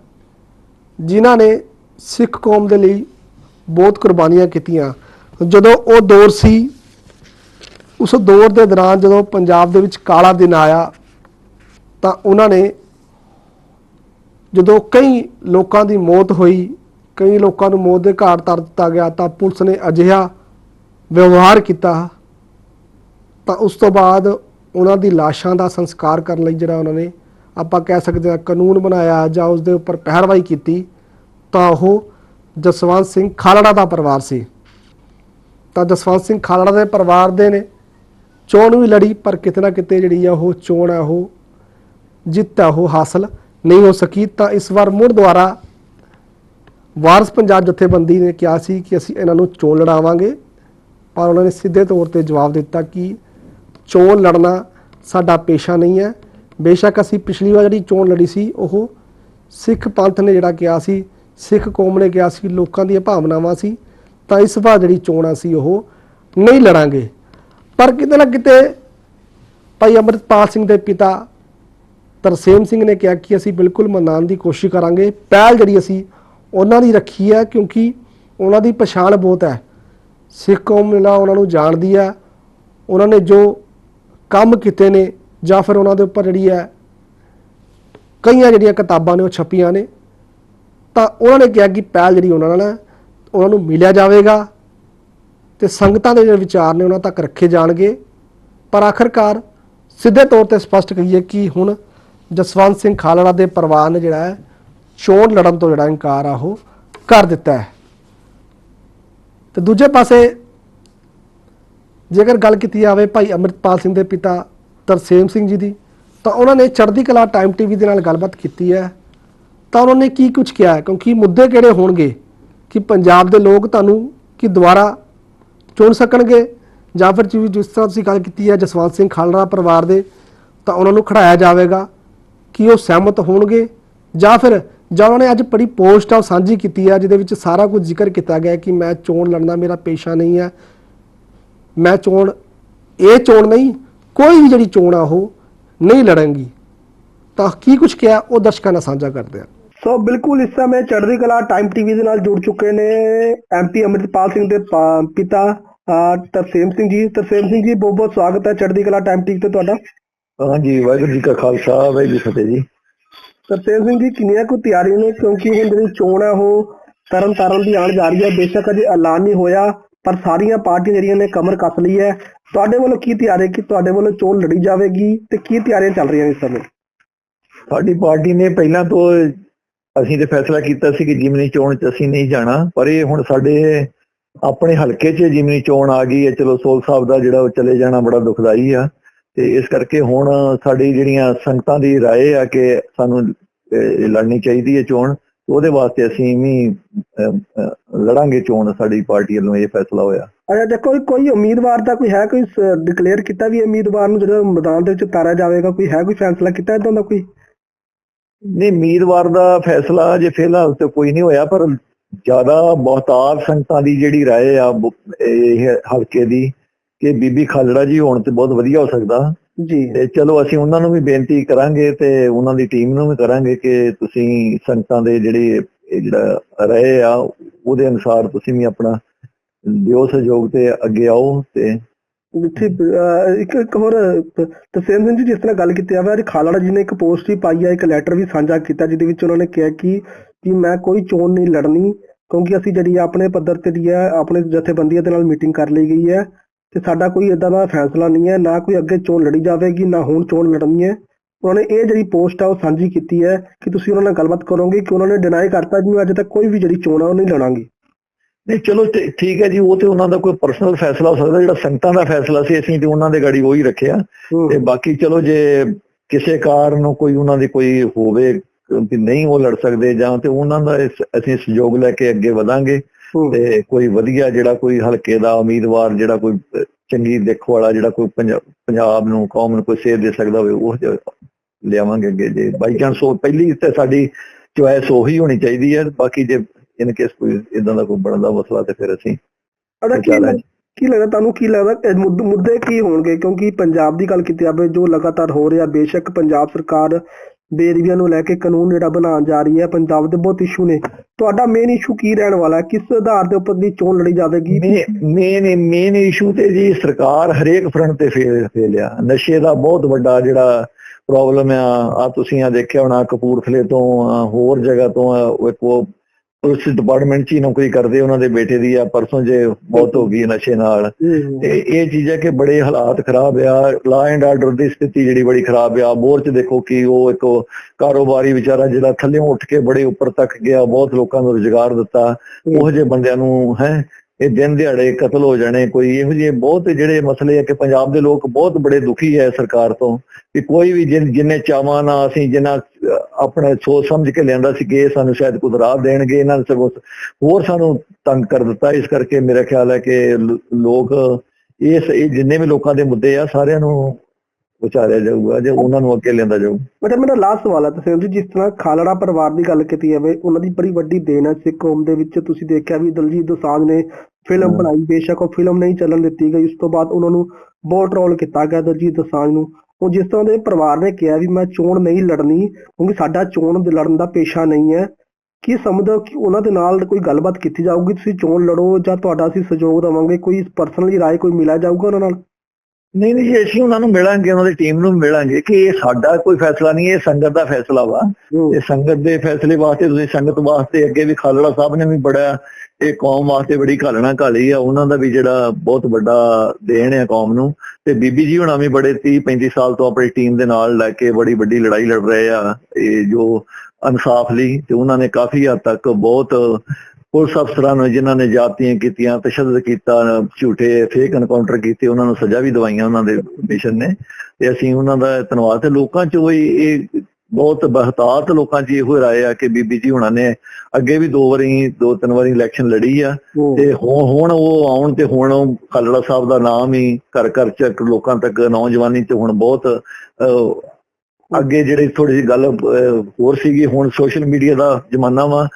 ਜਿਨ੍ਹਾਂ ਨੇ ਸਿੱਖ ਕੌਮ ਦੇ ਲਈ ਬਹੁਤ ਕੁਰਬਾਨੀਆਂ ਕੀਤੀਆਂ। ਜਦੋਂ ਉਹ ਦੌਰ ਸੀ ਉਸ ਦੌਰ ਦੇ ਦੌਰਾਨ ਜਦੋਂ ਪੰਜਾਬ ਦੇ ਵਿੱਚ ਕਾਲਾ ਦਿਨ ਆਇਆ, ਤਾਂ ਉਹਨਾਂ ਨੇ ਜਦੋਂ ਕਈ ਲੋਕਾਂ ਦੀ ਮੌਤ ਹੋਈ, ਕਈ ਲੋਕਾਂ ਨੂੰ ਮੌਤ ਦੇ ਘਾਟ ਉਤਾਰ ਦਿੱਤਾ ਗਿਆ, ਤਾਂ ਪੁਲਿਸ ਨੇ ਅਜਿਹਾ ਵਿਵਹਾਰ ਕੀਤਾ ਤਾਂ ਉਸ ਤੋਂ ਬਾਅਦ ਉਹਨਾਂ ਦੀ ਲਾਸ਼ਾਂ ਦਾ ਸੰਸਕਾਰ ਕਰਨ ਲਈ ਜਿਹੜਾ ਉਹਨਾਂ ਨੇ ਆਪਾਂ ਕਹਿ ਸਕਦੇ ਹਾਂ ਕਾਨੂੰਨ ਬਣਾਇਆ ਜਾਂ ਉਸ ਦੇ ਉੱਪਰ ਪਹਿਰਵਾਈ ਕੀਤੀ, ਤਾਂ ਉਹ ਜਸਵੰਤ ਸਿੰਘ ਖਾਲੜਾ ਦਾ ਪਰਿਵਾਰ ਸੀ। ਤਾਂ ਜਸਵੰਤ ਸਿੰਘ ਖਾਲੜਾ ਦੇ ਪਰਿਵਾਰ ਦੇ ਨੇ ਚੋਣ ਵੀ ਲੜੀ, ਪਰ ਕਿਤੇ ਨਾ ਕਿਤੇ ਜਿਹੜੀ ਆ ਉਹ ਚੋਣ ਆ ਉਹ ਜਿੱਤ ਆ, ਉਹ ਹਾਸਲ ਨਹੀਂ ਹੋ ਸਕੀ। ਤਾਂ ਇਸ ਵਾਰ ਮੁੜ ਦੁਆਰਾ ਵਾਰਸ ਪੰਜਾਬ ਜਥੇਬੰਦੀ ਨੇ ਕਿਹਾ ਸੀ ਕਿ ਅਸੀਂ ਇਹਨਾਂ ਨੂੰ ਚੋਣ ਲੜਾਵਾਂਗੇ, ਪਰ ਉਹਨਾਂ ਨੇ ਸਿੱਧੇ ਤੌਰ ਤੇ ਜਵਾਬ ਦਿੱਤਾ ਕਿ ਚੋਣ ਲੜਨਾ ਸਾਡਾ ਪੇਸ਼ਾ ਨਹੀਂ ਹੈ। ਬੇਸ਼ੱਕ ਅਸੀਂ ਪਿਛਲੀ ਵਾਰ ਜਿਹੜੀ ਚੋਣ ਲੜੀ ਸੀ, ਉਹ ਸਿੱਖ ਪੰਥ ਨੇ ਜਿਹੜਾ ਕਿਹਾ ਸੀ, ਸਿੱਖ ਕੌਮ ਨੇ ਕਿਹਾ ਸੀ, ਲੋਕਾਂ ਦੀਆਂ ਭਾਵਨਾਵਾਂ ਸੀ, ਤਾਂ ਇਸ ਵਾਰ ਜਿਹੜੀ ਚੋਣ ਆ ਸੀ ਉਹ ਨਹੀਂ ਲੜਾਂਗੇ। ਪਰ ਕਿਤੇ ਨਾ ਕਿਤੇ ਭਾਈ ਅੰਮ੍ਰਿਤਪਾਲ ਸਿੰਘ ਦੇ ਪਿਤਾ ਤਰਸੇਮ ਸਿੰਘ ਨੇ ਕਿਹਾ ਕਿ ਅਸੀਂ ਬਿਲਕੁਲ ਮਨਾਉਣ ਦੀ ਕੋਸ਼ਿਸ਼ ਕਰਾਂਗੇ। ਪਹਿਲ ਜਿਹੜੀ ਅਸੀਂ ਉਹਨਾਂ ਦੀ ਰੱਖੀ ਹੈ ਕਿਉਂਕਿ ਉਹਨਾਂ ਦੀ ਪਛਾਣ ਬਹੁਤ ਹੈ। ਸਿੱਖ ਕੌਮ ਨਾਲ ਉਹਨਾਂ ਨੂੰ ਜਾਣਦੀ ਹੈ। ਉਹਨਾਂ ਨੇ ਜੋ ਕੰਮ ਕੀਤੇ ਨੇ ਜਾਂ ਫਿਰ ਉਹਨਾਂ ਦੇ ਉੱਪਰ ਜਿਹੜੀ ਹੈ ਕਈਆਂ ਜਿਹੜੀਆਂ ਕਿਤਾਬਾਂ ਨੇ ਉਹ ਛਪੀਆਂ ਨੇ। ਤਾਂ ਉਹਨਾਂ ਨੇ ਕਿਹਾ ਕਿ ਪਹਿਲ ਜਿਹੜੀ ਉਹਨਾਂ ਨਾਲ ਉਹਨਾਂ ਨੂੰ ਮਿਲਿਆ ਜਾਵੇਗਾ। ਤੇ ਸੰਗਤਾਂ ਦੇ ਜਿਹੜੇ ਵਿਚਾਰ ਨੇ ਉਹਨਾਂ ਤੱਕ ਰੱਖੇ ਜਾਣਗੇ। ਪਰ ਆਖਰਕਾਰ ਸਿੱਧੇ ਤੌਰ ਤੇ ਸਪਸ਼ਟ ਕਹੀਏ ਕਿ ਹੁਣ ਜਸਵੰਤ ਸਿੰਘ ਖਾਲੜਾ ਦੇ ਪਰਿਵਾਰ ਨੇ ਜਿਹੜਾ ਹੈ ਚੋਣ ਲੜਨ ਤੋਂ ਜਿਹੜਾ ਇਨਕਾਰ ਆ ਉਹ ਕਰ ਦਿੱਤਾ ਹੈ। ਤੇ ਦੂਜੇ ਪਾਸੇ ਜੇਕਰ ਗੱਲ ਕੀਤੀ ਜਾਵੇ ਭਾਈ ਅੰਮ੍ਰਿਤਪਾਲ ਸਿੰਘ ਦੇ ਪਿਤਾ ਤਰਸੇਮ ਸਿੰਘ ਜੀ ਦੀ, ਤਾਂ ਉਹਨਾਂ ਨੇ ਚੜ੍ਹਦੀ ਕਲਾ ਟਾਈਮ ਟੀਵੀ ਦੇ ਨਾਲ ਗੱਲਬਾਤ ਕੀਤੀ ਹੈ। ਤਾਂ ਉਹਨਾਂ ਨੇ ਕੀ ਕੁਝ ਕਿਹਾ ਹੈ? ਕਿਉਂਕਿ ਮੁੱਦੇ ਕਿਹੜੇ ਹੋਣਗੇ? ਕਿ ਪੰਜਾਬ ਦੇ ਲੋਕ ਤੁਹਾਨੂੰ ਕਿ ਦੁਬਾਰਾ ਚੁਣ ਸਕਣਗੇ? ਜਾਂ ਫਿਰ ਜਿਵੇਂ ਜਿਸ ਤਰ੍ਹਾਂ ਤੁਸੀਂ ਗੱਲ ਕੀਤੀ ਹੈ ਜਸਵੰਤ ਸਿੰਘ ਖਾਲੜਾ ਪਰਿਵਾਰ ਦੇ, ਤਾਂ ਉਹਨਾਂ ਨੂੰ ਖੜਾਇਆ ਜਾਵੇਗਾ ਕਿ ਉਹ ਸਹਿਮਤ ਹੋਣਗੇ? ਜਾਂ ਫਿਰ ਜਾਂ ਉਹਨਾਂ ਨੇ ਅੱਜ ਬੜੀ ਪੋਸਟ ਆ ਉਹ ਸਾਂਝੀ ਕੀਤੀ ਆ, ਜਿਹਦੇ ਵਿੱਚ ਸਾਰਾ ਕੁਝ ਜ਼ਿਕਰ ਕੀਤਾ ਗਿਆ ਕਿ ਮੈਂ ਚੋਣ ਲੜਨਾ ਮੇਰਾ ਪੇਸ਼ਾ ਨਹੀਂ ਹੈ। ਮੈਂ ਚੋਣ, ਇਹ ਚੋਣ ਨਹੀਂ, ਕੋਈ ਵੀ ਜਿਹੜੀ ਚੋਣ ਆ ਉਹ ਨਹੀਂ ਲੜਾਂਗੀ ਤਾਂ ਕੀ ਕੁਝ ਕਿਹਾ ਉਹ ਦਰਸ਼ਕਾਂ ਨਾਲ ਸਾਂਝਾ ਕਰਦੇ ਆ ਸੋ ਬਿਲਕੁਲ ਇਸ ਸਮੇਂ ਚੜ੍ਹਦੀ ਕਲਾ ਟਾਈਮ ਟੀਵੀ ਦੇ ਨਾਲ ਜੁੜ ਚੁੱਕੇ ਨੇ ਐਮਪੀ ਅੰਮ੍ਰਿਤਪਾਲ ਸਿੰਘ ਦੇ ਪਾ- ਪਿਤਾ ਤਰਸੇਮ ਸਿੰਘ ਜੀ ਤਰਸੇਮ ਸਿੰਘ ਜੀ ਬਹੁਤ ਬਹੁਤ ਸਵਾਗਤ ਹੈ ਚੜ੍ਹਦੀ ਕਲਾ ਟਾਈਮ ਟੀਵੀ ਤੇ ਤੁਹਾਡਾ? ਹਾਂਜੀ ਵਾਹਿਗੁਰੂ ਜੀ ਕਾ ਖਾਲਸਾ ਵਾਹਿਗੁਰੂ ਜੀ ਫਤਿਹ ਜੀ। ਤਰਸੇਮ ਸਿੰਘ ਜੀ ਕਿੰਨੀਆਂ ਕੁ ਤਿਆਰੀਆਂ ਨੇ? ਕਿਉਂਕਿ ਹੁਣ ਜਿਹੜੀ ਚੋਣ ਹੈ ਉਹ ਤਰਨ ਤਾਰਨ ਦੀ ਆਣ ਜਾ ਰਹੀ ਹੈ। ਬੇਸ਼ੱਕ ਅਜੇ ਐਲਾਨ ਨਹੀਂ ਹੋਇਆ ਪਰ ਸਾਰੀਆਂ ਪਾਰਟੀਆਂ ਜਿਹੜੀਆਂ ਨੇ ਕਮਰ ਕੱਸ ਲਈ ਹੈ। ਤੁਹਾਡੇ ਵੱਲੋਂ ਕੀ ਤਿਆਰੀ ਕਿ ਤੁਹਾਡੇ ਵੱਲੋਂ ਚੋਣ ਲੜੀ ਜਾਵੇਗੀ ਤੇ ਕੀ ਤਿਆਰੀਆਂ ਚੱਲ ਰਹੀਆਂ ਇਸ ਸਮੇਂ? ਸਾਡੀ ਪਾਰਟੀ ਨੇ ਪਹਿਲਾਂ ਤੋਂ ਅਸੀਂ ਤੇ ਫੈਸਲਾ ਕੀਤਾ ਸੀ ਕਿ ਜਿਮਨੀ ਚੋਣ ਚ ਅਸੀਂ ਨਹੀਂ ਜਾਣਾ ਪਰ ਇਹ ਹੁਣ ਸਾਡੇ ਆਪਣੇ ਹਲਕੇ 'ਚ ਜਿਮਨੀ ਚੋਣ ਆ ਗਈ ਹੈ ਚਲੋ ਸੋਲ ਸਾਹਿਬ ਦਾ ਜਿਹੜਾ ਉਹ ਚਲੇ ਜਾਣਾ ਬੜਾ ਦੁਖਦਾਈ ਆ ਤੇ ਇਸ ਕਰਕੇ ਹੁਣ ਸਾਡੀ ਜਿਹੜੀਆਂ ਸੰਗਤਾਂ ਦੀ رائے ਆ ਕਿ ਸਾਨੂੰ ਅਹ, ਲੜਨੀ ਚਾਹੀਦੀ ਹੈ ਚੋਣ ਉਹਦੇ ਵਾਸਤੇ ਅਸੀਂ ਵੀ ਅਹ, ਅਹ, ਲੜਾਂਗੇ ਚੋਣ ਸਾਡੀ ਪਾਰਟੀ ਵੱਲੋਂ ਇਹ ਫੈਸਲਾ ਹੋਇਆ ਅੱਛਾ ਦੇਖੋ ਕੋਈ- ਕੋਈ ਉਮੀਦਵਾਰ ਦਾ ਕੋਈ ਹੈ ਕੋਈ ਡਿਕਲੇਅਰ ਕੀਤਾ ਵੀ ਇਹ ਉਮੀਦਵਾਰ ਨੂੰ ਜਿਹੜਾ ਮੈਦਾਨ ਦੇ ਵਿੱਚ ਉਤਾਰਿਆ ਜਾਵੇਗਾ ਕੋਈ ਹੈ ਕੋਈ ਫੈਸਲਾ ਕੀਤਾ ਇਦਾਂ ਦਾ ਕੋਈ ਨਹੀਂ ਉਮੀਦਵਾਰ ਦਾ ਫੈਸਲਾ ਜੇ ਫਿਲਹਾਲ ਤੇ ਕੋਈ ਨਹੀਂ ਹੋਇਆ ਪਰ ਜ਼ਿਆਦਾ ਬਹੁਤਾਰ ਸੰਗਤਾਂ ਦੀ ਜਿਹੜੀ رائے ਆ ਬ- ਇਹ ਹਲਕੇ ਦੀ ਕਿ ਬੀਬੀ ਖਾਲੜਾ ਜੀ ਹੋਣ ਤੇ ਬਹੁਤ ਵਧੀਆ ਹੋ ਸਕਦਾ ਜੀ ਤੇ ਚਲੋ ਅਸੀਂ ਉਹਨਾਂ ਨੂੰ ਵੀ ਬੇਨਤੀ ਕਰਾਂਗੇ ਤੇ ਉਹਨਾਂ ਦੀ ਟੀਮ ਨੂੰ ਵੀ ਕਰਾਂਗੇ ਕਿ ਤੁਸੀਂ ਸੰਗਤਾਂ ਦੇ ਜਿਹੜੇ ਇਹ ਜਿਹੜਾ ਰਹੇ ਆ ਉਹਦੇ ਅਨੁਸਾਰ ਤੁਸੀਂ ਵੀ ਆਪਣਾ ਦਿਓ ਸਹਿਯੋਗ ਤੇ ਅੱਗੇ ਆਓ ਤੇ ਜਿੱਥੇ ਅਹ, ਇੱਕ ਇੱਕ ਹੋਰ ਤਸੇਮ ਸਿੰਘ ਜੀ ਜਿਸ ਤਰ੍ਹਾਂ ਗੱਲ ਕੀਤੀ ਜਾਵੇ ਅੱਜ ਖਾਲੜਾ ਜੀ ਨੇ ਇੱਕ ਪੋਸਟ ਵੀ ਪਾਈ ਹੈ ਇੱਕ ਲੈਟਰ ਵੀ ਸਾਂਝਾ ਕੀਤਾ ਜਿਹਦੇ ਵਿੱਚ ਉਹਨਾਂ ਨੇ ਕਿਹਾ ਕਿ ਕਿ ਮੈਂ ਕੋਈ ਚੋਣ ਨਹੀਂ ਲੜਨੀ ਕਿਉਂਕਿ ਅਸੀਂ ਜਿਹੜੀ ਆਪਣੇ ਪੱਧਰ ਤੇ ਦੀ ਹੈ ਆਪਣੇ ਜਥੇਬੰਦੀਆਂ ਦੇ ਨਾਲ ਮੀਟਿੰਗ ਕਰ ਲਈ ਗਈ ਹੈ ਤੇ ਸਾਡਾ ਕੋਈ ਇਦਾਂ ਦਾ ਫੈਸਲਾ ਨਹੀਂ ਹੈ ਨਾ ਕੋਈ ਅੱਗੇ ਚੋਣ ਲੜੀ ਜਾਵੇਗੀ ਨਾ ਹੁਣ ਚੋਣ ਲੜਨੀ ਹੈ। ਉਹਨਾਂ ਨੇ ਇਹ ਜਿਹੜੀ ਪੋਸਟ ਆ ਉਹ ਸਾਂਝੀ ਕੀਤੀ ਹੈ ਕਿ ਤੁਸੀਂ ਉਹਨਾਂ ਨਾਲ ਗੱਲਬਾਤ ਕਰੋਗੇ ਕਿ ਉਹਨਾਂ ਨੇ ਡਿਨਾਈ ਕਰਤਾ ਜਿਵੇਂ ਅੱਜ ਤੱਕ ਕੋਈ ਵੀ ਜਿਹੜੀ ਚੋਣ ਆ ਉਹ ਨਹੀਂ ਲੜਾਂਗੇ। ਨਹੀਂ ਚਲੋ ਠੀਕ ਹੈ ਜੀ ਉਹ ਤੇ ਉਹਨਾਂ ਦਾ ਕੋਈ ਪਰਸਨਲ ਫੈਸਲਾ ਹੋ ਸਕਦਾ ਜਿਹੜਾ ਸੰਗਤਾਂ ਦਾ ਫੈਸਲਾ ਸੀ ਅਸੀਂ ਤੇ ਉਹਨਾਂ ਦੇ ਗਾੜੀ ਉਹੀ ਰੱਖਿਆ। ਤੇ ਬਾਕੀ ਚਲੋ ਜੇ ਕਿਸੇ ਕਾਰਨ ਕੋਈ ਉਹਨਾਂ ਦੀ ਕੋਈ ਹੋਵੇ ਕਿ ਨਹੀਂ ਉਹ ਲੜ ਸਕਦੇ ਜਾਂ ਤੇ ਉਹਨਾਂ ਦਾ ਅਸੀਂ ਸਹਿਯੋਗ ਲੈ ਕੇ ਅੱਗੇ ਵਧਾਂਗੇ। ਤੇ ਕੋਈ ਵਧੀਆ ਜਿਹੜਾ ਕੋਈ ਹਲਕੇ ਦਾ ਉਮੀਦਵਾਰ ਜਿਹੜਾ ਕੋਈ ਚੰਗੀ ਦੇਖੋ ਵਾਲਾ ਜਿਹੜਾ ਕੋਈ ਪੰਜਾ- ਪੰਜਾਬ ਨੂੰ ਕੌਮ ਨੂੰ ਕੋਈ ਸੇਧ ਦੇ ਸਕਦਾ ਹੋਵੇ ਉਹ ਲਿਆਵਾਂਗੇ ਅੱਗੇ ਜੇ। ਬਾਈ ਚਾਂਸ ਉਹ ਪਹਿਲੀ ਤੇ ਸਾਡੀ ਚੁਆਇਸ ਉਹੀ ਹੋਣੀ ਚਾਹੀਦੀ ਹੈ। ਬਾਕੀ ਜੇ ਇਨ ਕੇਸ ਕੋਈ ਇਦਾਂ ਦਾ ਕੋਈ ਬਣਦਾ ਮਸਲਾ ਤੇ ਫਿਰ ਅਸੀਂ ਅੜਾ ਕੀ ਲੱਗਦਾ ਤੁਹਾਨੂੰ ਕੀ ਲੱਗਦਾ ਮੁੱਦੇ ਕੀ ਹੋਣਗੇ? ਕਿਉਂਕਿ ਪੰਜਾਬ ਦੀ ਗੱਲ ਕੀਤੀ ਜਾਵੇ ਜੋ ਲਗਾਤਾਰ ਹੋ ਰਿਹਾ ਬੇਸ਼ੱਕ ਪੰਜਾਬ ਸਰਕਾਰ ਬੇਰੀਆਂ ਨੂੰ ਲੈ ਕੇ ਕਾਨੂੰਨ ਜਿਹੜਾ ਬਣਾਉਣ ਜਾ ਰਹੀ ਹੈ। ਪੰਜਾਬ ਦੇ ਬਹੁਤ ਇਸ਼ੂ ਨੇ। ਤੁਹਾਡਾ ਮੇਨ ਇਸ਼ੂ ਕੀ ਰਹਿਣ ਵਾਲਾ ਕਿਸ ਆਧਾਰ ਦੇ ਉੱਪਰ ਦੀ ਚੋਣ ਲੜੀ ਜਾਵੇਗੀ? ਮੇਨ ਮੇਨ ਇਸ਼ੂ ਤੇ ਜੀ ਸਰਕਾਰ ਹਰੇਕ ਫਰੰਟ ਤੇ ਫੇਲ ਫੇਲਿਆ। ਨਸ਼ੇ ਦਾ ਬਹੁਤ ਵੱਡਾ ਜਿਹੜਾ ਪ੍ਰੋਬਲਮ ਆ। ਆ ਤੁਸੀਂ ਆ ਦੇਖਿਆ ਹੋਣਾ, ਕਪੂਰਥਲੇ ਤੋਂ ਹੋਰ ਜਗ੍ਹਾ ਤੋਂ ਇੱਕ ਉਹ ਉਸ ਡਿਪਾਰਟਮੈਂਟ 'ਚ ਹੀ ਨੌਕਰੀ ਕਰਦੇ ਉਹਨਾਂ ਦੇ ਬੇਟੇ ਦੀ ਆ ਪਰਸੋਂ ਜੇ ਬਹੁਤ ਹੋ ਗਈ ਨਸ਼ੇ ਨਾਲ। ਤੇ ਇਹ ਚੀਜ਼ ਹੈ ਕਿ ਬੜੇ ਹਾਲਾਤ ਖਰਾਬ ਆ ਲਾ ਐਂਡ ਆਰਡਰ ਦੀ ਸਥਿਤੀ ਜਿਹੜੀ ਬੜੀ ਖਰਾਬ ਆ। ਬੋਰ ਚ ਦੇਖੋ ਕਿ ਉਹ ਇੱਕ ਕਾਰੋਬਾਰੀ ਵਿਚਾਰਾ ਜਿਹੜਾ ਥੱਲੇ ਉੱਠ ਕੇ ਬੜੇ ਉੱਪਰ ਤੱਕ ਗਿਆ ਬਹੁਤ ਲੋਕਾਂ ਨੂੰ ਰੁਜ਼ਗਾਰ ਦਿੱਤਾ। ਉਹ ਜਿਹੇ ਬੰਦਿਆਂ ਨੂੰ ਹੈ ਇਹ ਦਿਨ ਦਿਹਾੜੇ ਕਤਲ ਹੋ ਜਾਣੇ ਕੋਈ ਇਹੋ ਜਿਹੇ ਬਹੁਤ ਜਿਹੜੇ ਮਸਲੇ ਆ ਕਿ ਪੰਜਾਬ ਦੇ ਲੋਕ ਬਹੁਤ ਬੜੇ ਦੁਖੀ ਹੈ ਸਰਕਾਰ ਤੋਂ ਕਿ ਕੋਈ ਵੀ ਜਿਨ- ਜਿੰਨੇ ਚਾਵਾਂ ਨਾਲ ਅਸੀਂ ਜਿੰਨਾ ਅਹ, ਆਪਣੇ ਸੋਚ ਸਮਝ ਕੇ ਲਿਆਂਦਾ ਸੀ ਕਿ ਇਹ ਸਾਨੂੰ ਸ਼ਾਇਦ ਕੁਝ ਰਾਹ ਦੇਣਗੇ ਇਹਨਾਂ ਨੇ ਸਗੋਂ ਹੋਰ ਸਾਨੂੰ ਤੰਗ ਕਰ ਦਿੱਤਾ। ਇਸ ਕਰਕੇ ਮੇਰਾ ਖਿਆਲ ਹੈ ਕਿ ਲੋਕ ਇਸ ਇਹ ਜਿੰਨੇ ਵੀ ਲੋਕਾਂ ਦੇ ਮੁੱਦੇ ਆ ਸਾਰਿਆਂ ਨੂੰ ਵਿਚਾਰਿਆ ਜਾਊਗਾ ਜੇ ਉਹਨਾਂ ਨੂੰ ਅੱਗੇ ਲਿਆਂਦਾ ਜਾਊ। ਬਟ ਮੇਰਾ ਲਾਸਟ ਸਵਾਲ ਹੈ ਤੁਸੀਂ ਜੀ ਜਿਸ ਤਰ੍ਹਾਂ ਖਾਲੜਾ ਪਰਿਵਾਰ ਦੀ ਗੱਲ ਕੀਤੀ ਜਾਵੇ ਉਹਨਾਂ ਦੀ ਬੜੀ ਵੱਡੀ ਦੇਣ ਹੈ ਸਿੱਖ ਕੌਮ ਦੇ ਵਿੱਚ ਤੁਸੀਂ ਦੇਖਿਆ ਵੀ ਦਲਜੀਤ ਦੋਸਾਂਝ ਨੇ ਫਿਲਮ। ਬਣਾਈ ਬੇਸ਼ੱਕ ਉਹ ਫਿਲਮ ਨਹੀਂ ਚੱਲਣ ਦਿੱਤੀ ਗਈ ਉਸ ਤੋਂ ਬਾਅਦ ਉਹਨਾਂ ਨੂੰ ਬਹੁਤ ਟ੍ਰੋਲ ਕੀਤਾ ਗਿਆ ਦਲਜੀਤ ਦੋਸਾਂਝ ਨੂੰ। ਉਹ ਜਿਸ ਤਰ੍ਹਾਂ ਦੇ ਪਰਿਵਾਰ ਨੇ ਕਿਹਾ ਵੀ ਮੈਂ ਚੋਣ ਨਹੀਂ ਲੜਨੀ ਕਿਉਂਕਿ ਸਾਡਾ ਚੋਣ ਦੇ ਲੜਨ ਦਾ ਪੇਸ਼ਾ ਨਹੀਂ ਹੈ ਕੀ ਸਮਝਦੇ ਹੋ ਕਿ ਉਹਨਾਂ ਦੇ ਨਾਲ ਕੋਈ ਗੱਲਬਾਤ ਕੀਤੀ ਜਾਊਗੀ? ਤੁਸੀਂ ਚੋਣ ਲੜੋ ਜਾਂ ਤੁਹਾਡਾ ਅਸੀਂ ਸਹਿਯੋਗ ਦੇਵਾਂਗੇ ਕੋਈ ਪਰਸਨਲੀ ਰਾਏ ਕੋਈ ਮਿਲਿਆ ਜਾਊਗਾ ਉਹਨਾਂ ਨਾਲ? ਨਹੀਂ ਨਹੀਂ ਜੀ, ਅਸੀਂ ਉਹਨਾਂ ਨੂੰ ਮਿਲਾਂਗੇ ਉਹਨਾਂ ਦੀ ਟੀਮ ਨੂੰ ਮਿਲਾਂਗੇ ਕਿ ਇਹ ਸਾਡਾ ਕੋਈ ਫੈਸਲਾ ਨਹੀਂ ਇਹ ਸੰਗਤ ਦਾ ਫੈਸਲਾ ਵਾ। ਇਹ ਸੰਗਤ ਦੇ ਫੈਸਲੇ ਵਾਸਤੇ ਤੁਸੀਂ ਸੰਗਤ ਵਾਸਤੇ ਅੱਗੇ ਵੀ ਖਾਲੜਾ ਸਾਹਿਬ ਨੇ ਵੀ ਬੜਾ ਇਹ ਕੌਮ ਵਾਸਤੇ ਬੜੀ ਘਾਲਣਾ ਘਾਲੀ ਆ। ਉਹਨਾਂ ਦਾ ਵੀ ਜਿਹੜਾ ਬਹੁਤ ਵੱਡਾ ਦੇਣ ਹੈ ਕੌਮ ਨੂੰ। ਤੇ ਬੀਬੀ ਜੀ ਹੁਣਾਂ ਵੀ ਬੜੇ 30 35 ਸਾਲ ਤੋਂ ਆਪਣੀ ਟੀਮ ਦੇ ਨਾਲ ਲੈ ਕੇ ਬੜੀ ਵੱਡੀ ਲੜਾਈ ਲੜ ਰਹੇ ਆ। ਇਹ ਜੋ ਇਨਸਾਫ ਲਈ ਤੇ ਉਹਨਾਂ ਨੇ ਕਾਫੀ ਹੱਦ ਤੱਕ ਬਹੁਤ ਪੁਲਿਸ ਅਫਸਰਾਂ ਨੂੰ ਜਿਨ੍ਹਾਂ ਨੇ ਜਾਤੀਆਂ ਕੀਤੀਆਂ ਤਸ਼ੱਦਦ ਕੀਤਾ ਝੂਠੇ ਫੇਕ ਐਨਕਾਊਂਟਰ ਕੀਤੇ ਉਹਨਾਂ ਨੂੰ ਸਜ਼ਾ ਵੀ ਦਵਾਈਆਂ ਉਹਨਾਂ ਦੇ ਮਿਸ਼ਨ ਨੇ। ਤੇ ਅਸੀਂ ਉਹਨਾਂ ਦਾ ਧੰਨਵਾਦ। ਤੇ ਲੋਕਾਂ ਚ ਉਹ ਇਹ ਬਹੁਤ ਬਹਤਾਤ ਲੋਕਾਂ ਚ ਇਹੋ ਰਾਏ ਆ ਕਿ ਬੀਬੀ ਜੀ ਹੁਣਾਂ ਨੇ ਅੱਗੇ ਵੀ ਦੋ ਵਾਰੀ ਦੋ ਤਿੰਨ ਵਾਰੀ ਇਲੈਕਸ਼ਨ ਲੜੀ ਆ। ਤੇ ਹੁਣ ਹੁਣ ਉਹ ਆਉਣ ਤੇ ਹੁਣ ਉਹ ਖਾਲੜਾ ਸਾਹਿਬ ਦਾ ਨਾਮ ਹੀ ਘਰ ਘਰ ਚ ਲੋਕਾਂ ਤੱਕ ਨੌਜਵਾਨੀ ਚ ਹੁਣ ਬਹੁਤ ਅੱਗੇ ਜਿਹੜੀ ਥੋੜੀ ਜਿਹੀ ਗੱਲ ਹੋਰ ਸੀਗੀ ਹੁਣ ਸੋਸ਼ਲ ਮੀਡੀਆ ਦਾ ਜ਼ਮਾਨਾ ਵਾ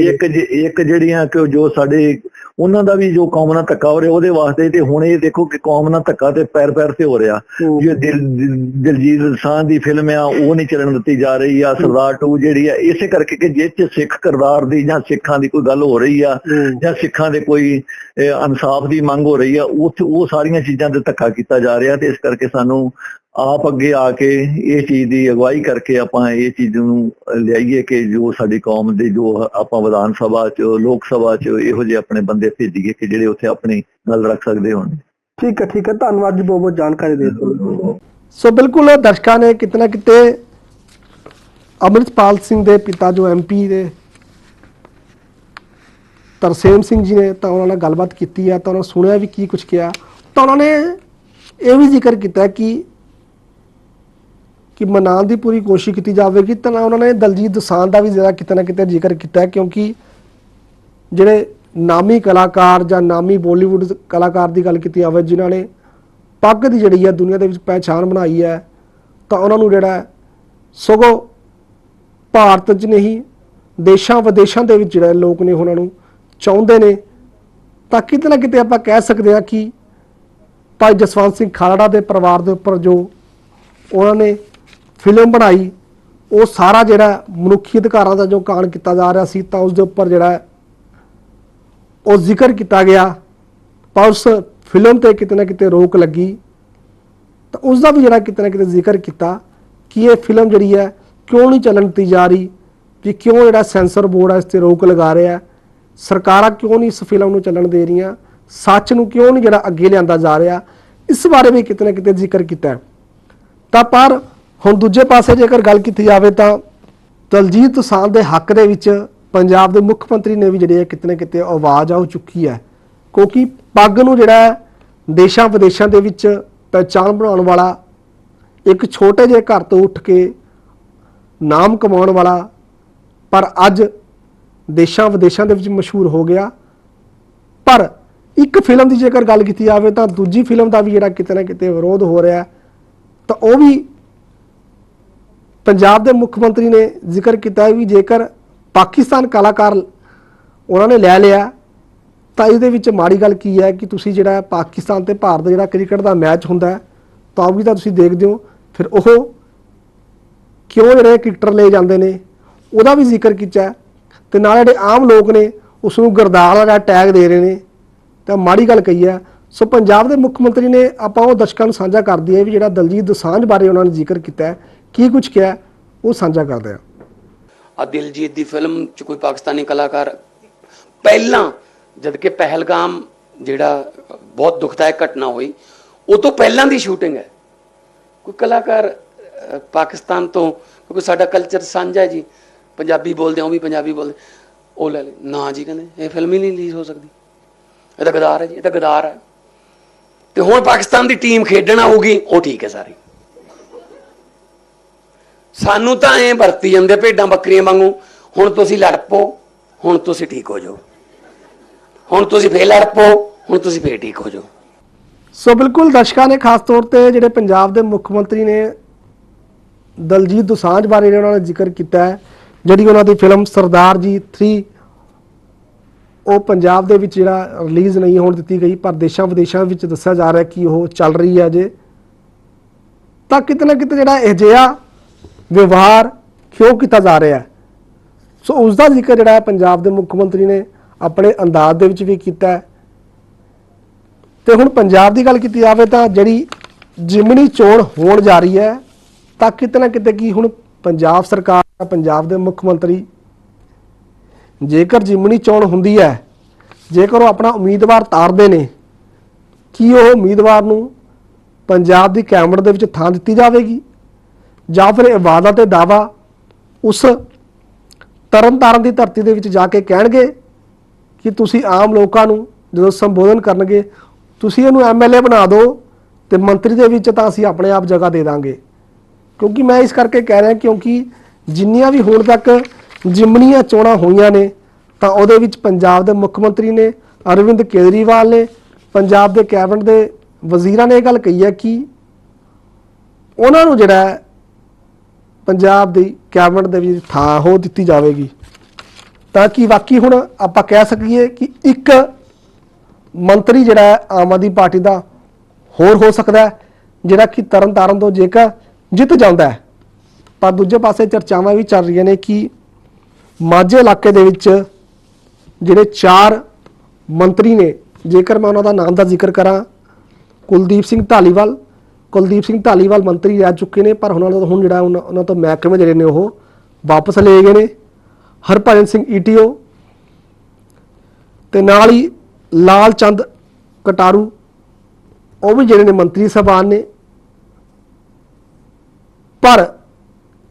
ਇੱਕ ਜ- ਇੱਕ ਜਿਹੜੀਆਂ ਕਿ ਜੋ ਸਾਡੇ ਉਹਨਾਂ ਦਾ ਵੀ ਜੋ ਕੌਮ ਨਾਲ ਧੱਕਾ ਹੋ ਰਿਹਾ ਉਹਦੇ ਵਾਸਤੇ ਤੇ ਹੁਣ ਇਹ ਦੇਖੋ ਕਿ ਕੌਮ ਨਾਲ ਧੱਕਾ ਤੇ ਪੈਰ ਪੈਰ ਤੇ ਹੋ ਰਿਹਾ। ਜੋ ਦਿਲ ਦਿਲ- ਦਿਲਜੀਤ ਦੋਸਾਂਝ ਦੀ ਫਿਲਮ ਆ ਉਹ ਨਹੀਂ ਚੱਲਣ ਦਿੱਤੀ ਜਾ ਰਹੀ ਆ ਸਰਦਾਰ 2 ਜਿਹੜੀ ਆ ਇਸੇ ਕਰਕੇ ਕਿ ਜਿਹ ਚ ਸਿੱਖ ਕਿਰਦਾਰ ਦੀ ਜਾਂ ਸਿੱਖਾਂ ਦੀ ਕੋਈ ਗੱਲ ਹੋ ਰਹੀ ਆ ਜਾਂ ਸਿੱਖਾਂ ਦੇ ਕੋਈ ਇਨਸਾਫ ਦੀ ਮੰਗ ਹੋ ਰਹੀ ਆ ਉੱਥੇ ਉਹ ਸਾਰੀਆਂ ਚੀਜ਼ਾਂ ਤੇ ਧੱਕਾ ਕੀਤਾ ਜਾ ਰਿਹਾ ਤੇ ਇਸ ਕਰਕੇ ਸਾਨੂੰ ਆਪ ਅੱਗੇ ਆ ਕੇ ਇਹ ਚੀਜ਼ ਦੀ ਅਗਵਾਈ ਕਰਕੇ ਆਪਾਂ ਇਹ ਚੀਜ਼ ਨੂੰ ਲਿਆਈਏ ਕਿ ਜੋ ਸਾਡੀ ਕੌਮ ਦੇ ਜੋ ਆਪਾਂ ਵਿਧਾਨ ਸਭਾ ਚ ਲੋਕ ਸਭਾ ਚ ਇਹੋ ਜਿਹੇ ਆਪਣੇ ਬੰਦੇ ਭੇਜੀਏ ਕਿ ਜਿਹੜੇ ਉੱਥੇ ਆਪਣੀ ਗੱਲ ਰੱਖ ਸਕਦੇ ਹੋਣ। ਠੀਕ ਹੈ ਠੀਕ ਹੈ। ਧੰਨਵਾਦ ਜੀ ਬਹੁਤ ਬਹੁਤ ਜਾਣਕਾਰੀ ਦੇ ਸੋ ਬਿਲਕੁਲ ਦਰਸ਼ਕਾਂ ਨੇ ਕਿਤਨਾ ਕਿਤੇ ਅਮਰਿਤਪਾਲ ਸਿੰਘ ਦੇ ਪਿਤਾ ਜੋ ਐਮਪੀ ਦੇ ਤਰਸੇਮ ਸਿੰਘ ਜੀ ਨੇ ਤਾਂ ਉਹਨਾਂ ਨਾਲ ਗੱਲਬਾਤ ਕੀਤੀ ਆ ਤਾਂ ਉਹਨਾਂ ਸੁਣਿਆ ਵੀ ਕੀ ਕੁਝ ਕਿਹਾ। ਤਾਂ ਉਹਨਾਂ ਨੇ ਇਹ ਵੀ ਜ਼ਿਕਰ ਕੀਤਾ ਕਿ ਕਿ ਮਨਾਉਣ ਦੀ ਪੂਰੀ ਕੋਸ਼ਿਸ਼ ਕੀਤੀ ਜਾਵੇਗੀ, ਤਾਂ ਉਹਨਾਂ ਨੇ ਦਲਜੀਤ ਦੋਸਾਂਝ ਦਾ ਵੀ ਜ਼ਿਆਦਾ ਕਿਤੇ ਨਾ ਕਿਤੇ ਜ਼ਿਕਰ ਕੀਤਾ ਹੈ, ਕਿਉਂਕਿ ਜਿਹੜੇ ਨਾਮੀ ਕਲਾਕਾਰ ਜਾਂ ਨਾਮੀ ਬਾਲੀਵੁੱਡ ਕਲਾਕਾਰ ਦੀ ਗੱਲ ਕੀਤੀ ਜਾਵੇ, ਜਿਨ੍ਹਾਂ ਨੇ ਪੱਗ ਦੀ ਜਿਹੜੀ ਹੈ ਦੁਨੀਆ ਦੇ ਵਿੱਚ ਪਹਿਚਾਣ ਬਣਾਈ ਹੈ, ਤਾਂ ਉਹਨਾਂ ਨੂੰ ਜਿਹੜਾ ਸਗੋਂ ਭਾਰਤ 'ਚ ਨਹੀਂ, ਦੇਸ਼ਾਂ ਵਿਦੇਸ਼ਾਂ ਦੇ ਵਿੱਚ ਜਿਹੜੇ ਲੋਕ ਨੇ ਉਹਨਾਂ ਨੂੰ ਚਾਹੁੰਦੇ ਨੇ, ਤਾਂ ਕਿਤੇ ਨਾ ਕਿਤੇ ਆਪਾਂ ਕਹਿ ਸਕਦੇ ਹਾਂ ਕਿ ਭਾਈ ਜਸਵੰਤ ਸਿੰਘ ਖਾਲੜਾ ਦੇ ਪਰਿਵਾਰ ਦੇ ਉੱਪਰ ਜੋ ਉਹਨਾਂ ਨੇ ਫਿਲਮ ਬਣਾਈ, ਉਹ ਸਾਰਾ ਜਿਹੜਾ ਮਨੁੱਖੀ ਅਧਿਕਾਰਾਂ ਦਾ ਜੋ ਕਾਣ ਕੀਤਾ ਜਾ ਰਿਹਾ ਸੀ, ਤਾਂ ਉਸ ਦੇ ਉੱਪਰ ਜਿਹੜਾ ਉਹ ਜ਼ਿਕਰ ਕੀਤਾ ਗਿਆ। ਪਰ ਉਸ ਫਿਲਮ ਤੇ ਕਿਤੇ ਨਾ ਕਿਤੇ ਰੋਕ ਲੱਗੀ। ਤਾਂ ਉਸ ਦਾ ਵੀ ਜਿਹੜਾ ਕਿਤੇ ਨਾ ਕਿਤੇ ਜ਼ਿਕਰ ਕੀਤਾ ਕਿ ਇਹ ਫਿਲਮ ਜਿਹੜੀ ਹੈ ਕਿਉਂ ਨਹੀਂ ਚੱਲਣ ਦਿੱਤੀ ਜਾ ਰਹੀ, ਵੀ ਕਿਉਂ ਜਿਹੜਾ ਸੈਂਸਰ ਬੋਰਡ ਹੈ ਇਸ ਤੇ ਰੋਕ ਲਗਾ ਰਿਹਾ ਸਰਕਾਰਾਂ ਕਿਉਂ ਨਹੀਂ ਇਸ ਫਿਲਮ ਨੂੰ ਚੱਲਣ ਦੇ ਰਹੀਆਂ? ਸੱਚ ਨੂੰ ਕਿਉਂ ਨਹੀਂ ਜਿਹੜਾ ਅੱਗੇ ਲਿਆਂਦਾ ਜਾ ਰਿਹਾ? ਇਸ ਬਾਰੇ ਵੀ ਕਿਤੇ ਨਾ ਕਿਤੇ ਜ਼ਿਕਰ ਕੀਤਾ ਤਾਂ ਪਰ ਹੁਣ ਦੂਜੇ ਪਾਸੇ ਜੇਕਰ ਗੱਲ ਕੀਤੀ ਜਾਵੇ ਤਾਂ ਦਲਜੀਤ ਦੋਸਾਂਝ ਦੇ ਹੱਕ ਦੇ ਵਿੱਚ ਪੰਜਾਬ ਦੇ ਮੁੱਖ ਮੰਤਰੀ ਨੇ ਵੀ ਜਿਹੜੇ ਹੈ ਕਿਤੇ ਨਾ ਕਿਤੇ ਆਵਾਜ਼ ਆ ਉਹ ਚੁੱਕੀ ਹੈ। ਕਿਉਂਕਿ ਪੱਗ ਨੂੰ ਜਿਹੜਾ ਦੇਸ਼ਾਂ ਵਿਦੇਸ਼ਾਂ ਦੇ ਵਿੱਚ ਪਹਿਚਾਣ ਬਣਾਉਣ ਵਾਲਾ, ਇੱਕ ਛੋਟੇ ਜਿਹੇ ਘਰ ਤੋਂ ਉੱਠ ਕੇ ਨਾਮ ਕਮਾਉਣ ਵਾਲਾ, ਪਰ ਅੱਜ ਦੇਸ਼ਾਂ ਵਿਦੇਸ਼ਾਂ ਦੇ ਵਿੱਚ ਮਸ਼ਹੂਰ ਹੋ ਗਿਆ। ਪਰ ਇੱਕ ਫਿਲਮ ਦੀ ਜੇਕਰ ਗੱਲ ਕੀਤੀ ਜਾਵੇ ਤਾਂ ਦੂਜੀ ਫਿਲਮ ਦਾ ਵੀ ਜਿਹੜਾ ਕਿਤੇ ਨਾ ਕਿਤੇ ਵਿਰੋਧ ਹੋ ਰਿਹਾ ਤਾਂ ਉਹ ਵੀ ਪੰਜਾਬ ਦੇ ਮੁੱਖ ਮੰਤਰੀ ਨੇ ਜ਼ਿਕਰ ਕੀਤਾ ਵੀ ਜੇਕਰ ਪਾਕਿਸਤਾਨ ਕਲਾਕਾਰ ਉਹਨਾਂ ਨੇ ਲੈ ਲਿਆ, ਤਾਂ ਇਹਦੇ ਵਿੱਚ ਮਾੜੀ ਗੱਲ ਕੀ ਹੈ ਕਿ ਤੁਸੀਂ ਜਿਹੜਾ ਪਾਕਿਸਤਾਨ ਤੇ ਭਾਰਤ ਦਾ ਜਿਹੜਾ ਕ੍ਰਿਕਟ ਦਾ ਮੈਚ ਹੁੰਦਾ ਹੈ, ਤਾਂ ਉਹ ਵੀ ਤਾਂ ਤੁਸੀਂ ਦੇਖਦੇ ਹੋ। ਫਿਰ ਉਹ ਕਿਉਂ ਜਿਹੜੇ ਕ੍ਰਿਕਟਰ ਲੈ ਜਾਂਦੇ ਨੇ, ਉਹਦਾ ਵੀ ਜ਼ਿਕਰ ਕੀਤਾ ਹੈ। ਤੇ ਨਾਲ ਜਿਹੜੇ ਆਮ ਲੋਕ ਨੇ, ਉਸ ਨੂੰ ਗਰਦਾਰ ਦਾ ਟੈਗ ਦੇ ਰਹੇ ਨੇ। ਤਾਂ ਮਾੜੀ ਗੱਲ ਕਹੀ ਹੈ। ਸੋ ਪੰਜਾਬ ਦੇ ਮੁੱਖ ਮੰਤਰੀ ਨੇ ਆਪਾਂ ਉਹ ਦਰਸ਼ਕਾਂ ਨੂੰ ਸਾਂਝਾ ਕਰ ਦਈਏ ਵੀ ਜਿਹੜਾ ਦਲਜੀਤ ਦੋਸਾਂਝ ਬਾਰੇ ਉਹਨਾਂ ਨੇ ਜ਼ਿਕਰ ਕੀਤਾ ਹੈ। ਕੀ ਕੁਝ ਕਿਹਾ, ਉਹ ਸਾਂਝਾ ਕਰਦੇ ਆ। ਆ ਦਿਲਜੀਤ ਦੀ ਫਿਲਮ ਚ ਕੋਈ ਪਾਕਿਸਤਾਨੀ ਕਲਾਕਾਰ, ਪਹਿਲਾਂ ਜਦ ਕਿ ਪਹਿਲਗਾਮ ਜਿਹੜਾ ਬਹੁਤ ਦੁਖਦਾਇਕ ਘਟਨਾ ਹੋਈ, ਉਹ ਤੋਂ ਪਹਿਲਾਂ ਦੀ ਸ਼ੂਟਿੰਗ ਹੈ। ਕੋਈ ਕਲਾਕਾਰ ਪਾਕਿਸਤਾਨ ਤੋਂ, ਕਿਉਂਕਿ ਸਾਡਾ ਕਲਚਰ ਸਾਂਝਾ ਹੈ ਜੀ, ਪੰਜਾਬੀ ਬੋਲਦੇ ਆ, ਉਹ ਵੀ ਪੰਜਾਬੀ ਬੋਲਦੇ, ਉਹ ਲੈ ਲੈ ਨਾ ਜੀ ਕਹਿੰਦੇ, ਇਹ ਫਿਲਮ ਹੀ ਨਹੀਂ ਰਿਲੀਜ਼ ਹੋ ਸਕਦੀ। ਇਹ ਤਾਂ ਗਦਾਰ ਹੈ ਜੀ, ਇਹ ਤਾਂ ਗਦਾਰ ਹੈ। ਤੇ ਹੁਣ ਪਾਕਿਸਤਾਨ ਦੀ ਟੀਮ ਖੇਡਣਾ ਆਊਗੀ, ਉਹ ਠੀਕ ਹੈ ਸਾਰੀ। ਸਾਨੂੰ ਤਾਂ ਐ ਵਰਤੀ ਜਾਂਦੇ ਭੇਡਾਂ ਬੱਕਰੀਆਂ ਵਾਂਗੂ, ਹੁਣ ਤੁਸੀਂ ਲੜ ਪੋ ਹੁਣ ਤੁਸੀਂ ਠੀਕ ਹੋ ਜਾਓ। ਹੁਣ ਤੁਸੀਂ ਫੇਰ ਲੜ ਪੋ ਹੁਣ ਤੁਸੀਂ ਫੇਰ ਠੀਕ ਹੋ ਜਾਓ। ਸੋ ਬਿਲਕੁਲ ਦਰਸ਼ਕਾਂ ਨੇ ਖਾਸ ਤੌਰ ਤੇ ਜਿਹੜੇ ਪੰਜਾਬ ਦੇ ਮੁੱਖ ਮੰਤਰੀ ਨੇ ਦਲਜੀਤ ਦੁਸਾਂਝ ਬਾਰੇ ਜਿਹੜਾ ਉਹਨਾਂ ਨੇ ਜ਼ਿਕਰ ਕੀਤਾ ਹੈ, ਜਿਹੜੀ ਉਹਨਾਂ ਦੀ ਫਿਲਮ ਸਰਦਾਰ ਜੀ 3 ਉਹ ਪੰਜਾਬ ਦੇ ਵਿੱਚ ਜਿਹੜਾ ਰਿਲੀਜ਼ ਨਹੀਂ ਹੋਣ ਦਿੱਤੀ ਗਈ, ਪਰ ਦੇਸ਼ਾਂ ਵਿਦੇਸ਼ਾਂ ਵਿੱਚ ਦੱਸਿਆ ਜਾ ਰਿਹਾ ਕਿ ਉਹ ਚੱਲ ਰਹੀ ਹੈ ਜੇ ਤਾਂ ਕਿਤੇ ਨਾ ਕਿਤੇ ਜਿਹੜਾ ਇਹ ਜਿਹਾ ਵਿਵਹਾਰ ਕਿਉਂ ਕੀਤਾ ਜਾ ਰਿਹਾ ਹੈ? ਸੋ ਉਸ ਦਾ ਜ਼ਿਕਰ ਜਿਹੜਾ ਹੈ ਪੰਜਾਬ ਦੇ ਮੁੱਖ ਮੰਤਰੀ ਨੇ ਆਪਣੇ ਅੰਦਾਜ਼ ਦੇ ਵਿੱਚ ਵੀ ਕੀਤਾ ਹੈ। ਤੇ ਹੁਣ ਪੰਜਾਬ ਦੀ ਗੱਲ ਕੀਤੀ ਜਾਵੇ ਤਾਂ ਜਿਹੜੀ ਜਿਮਣੀ ਚੋਣ ਹੋਣ ਜਾ ਰਹੀ ਹੈ, ਤਾਂ ਕਿਤੇ ਨਾ ਕਿਤੇ ਕੀ ਹੁਣ ਪੰਜਾਬ ਸਰਕਾਰ ਪੰਜਾਬ ਦੇ ਮੁੱਖ ਮੰਤਰੀ ਜੇਕਰ ਜਿਮਣੀ ਚੋਣ ਹੁੰਦੀ ਹੈ, ਜੇਕਰ ਉਹ ਆਪਣਾ ਉਮੀਦਵਾਰ ਤਾਰਦੇ ਨੇ, ਕੀ ਉਹ ਉਮੀਦਵਾਰ ਨੂੰ ਪੰਜਾਬ ਦੀ ਕੈਬਨਿਟ ਦੇ ਵਿੱਚ ਥਾਂ ਦਿੱਤੀ ਜਾਵੇਗੀ? ਜਾਂ ਫਿਰ ਇਹ ਵਾਅਦਾ ਤੇ ਦਾਵਾ ਉਸ ਤਰਨਤਾਰਨ ਦੀ ਧਰਤੀ ਦੇ ਵਿੱਚ ਜਾ ਕੇ ਕਹਿਣਗੇ ਕਿ ਤੁਸੀਂ ਆਮ ਲੋਕਾਂ ਨੂੰ ਜਦੋਂ ਸੰਬੋਧਨ ਕਰਨਗੇ, ਤੁਸੀਂ ਇਹਨੂੰ ਐਮਐਲਏ ਬਣਾ ਦਿਓ ਤੇ ਮੰਤਰੀ ਦੇ ਵਿੱਚ ਤਾਂ ਅਸੀਂ ਆਪਣੇ ਆਪ ਜਗ੍ਹਾ ਦੇ ਦਾਂਗੇ। ਕਿਉਂਕਿ ਮੈਂ ਇਸ ਕਰਕੇ ਕਹਿ ਰਿਹਾ ਕਿਉਂਕਿ ਜਿੰਨੀਆਂ ਵੀ ਹੁਣ ਤੱਕ ਜਿਮਨੀਆਂ ਚੋਣਾਂ ਹੋਈਆਂ ਨੇ, ਤਾਂ ਉਹਦੇ ਵਿੱਚ ਪੰਜਾਬ ਦੇ ਮੁੱਖ ਮੰਤਰੀ ਨੇ, ਅਰਵਿੰਦ ਕੇਜਰੀਵਾਲ ਨੇ, ਪੰਜਾਬ ਦੇ ਕੈਬਨਿਟ ਦੇ ਵਜ਼ੀਰਾਂ ਨੇ ਇਹ ਗੱਲ ਕਹੀ ਹੈ ਕਿ ਉਹਨਾਂ ਨੂੰ ਜਿਹੜਾ ਪੰਜਾਬ ਦੀ ਕੈਬਨਿਟ ਦੇ ਵਿੱਚ ਥਾਂ ਹੋ ਦਿੱਤੀ ਜਾਵੇਗੀ। ਤਾਂ ਕਿ ਵਾਕਈ ਹੁਣ ਆਪਾਂ ਕਹਿ ਸਕੀਏ ਕਿ ਇੱਕ ਮੰਤਰੀ ਜਿਹੜਾ ਹੈ, ਆਮ ਆਦਮੀ ਪਾਰਟੀ ਦਾ ਹੋਰ ਹੋ ਸਕਦਾ ਹੈ, ਜਿਹੜਾ ਕਿ ਤਰਨਤਾਰਨ ਤੋਂ ਜੇਕਰ ਜਿੱਤ ਜਾਂਦਾ ਹੈ। ਪਰ ਦੂਜੇ ਪਾਸੇ ਚਰਚਾਵਾਂ ਵੀ ਚੱਲ ਰਹੀਆਂ ਨੇ ਕਿ ਮਾਝੇ ਇਲਾਕੇ ਦੇ ਵਿੱਚ ਜਿਹੜੇ ਚਾਰ ਮੰਤਰੀ ਨੇ, ਜੇਕਰ ਮੈਂ ਉਹਨਾਂ ਦਾ ਨਾਮ ਦਾ ਜ਼ਿਕਰ ਕਰਾਂ, ਕੁਲਦੀਪ ਸਿੰਘ ਢਾਲੀਵਾਲ ਕੁਲਦੀਪ ਸਿੰਘ ਢਾਲੀਵਾਲ ਮੰਤਰੀ ਰਹਿ ਚੁੱਕੇ ਨੇ, ਪਰ ਉਹਨਾਂ ਦਾ ਹੁਣ ਜਿਹੜਾ ਉਹਨਾਂ ਉਹਨਾਂ ਤੋਂ ਮਹਿਕਮੇ ਜਿਹੜੇ ਨੇ ਉਹ ਵਾਪਸ ਲਏ ਗਏ ਨੇ। ਹਰਭਜਨ ਸਿੰਘ ਈਟੀਓ ਤੇ ਨਾਲ ਹੀ ਲਾਲ ਚੰਦ ਕਟਾਰੂ, ਉਹ ਵੀ ਜਿਹੜੇ ਨੇ ਮੰਤਰੀ ਸਭਾਨ ਨੇ। ਪਰ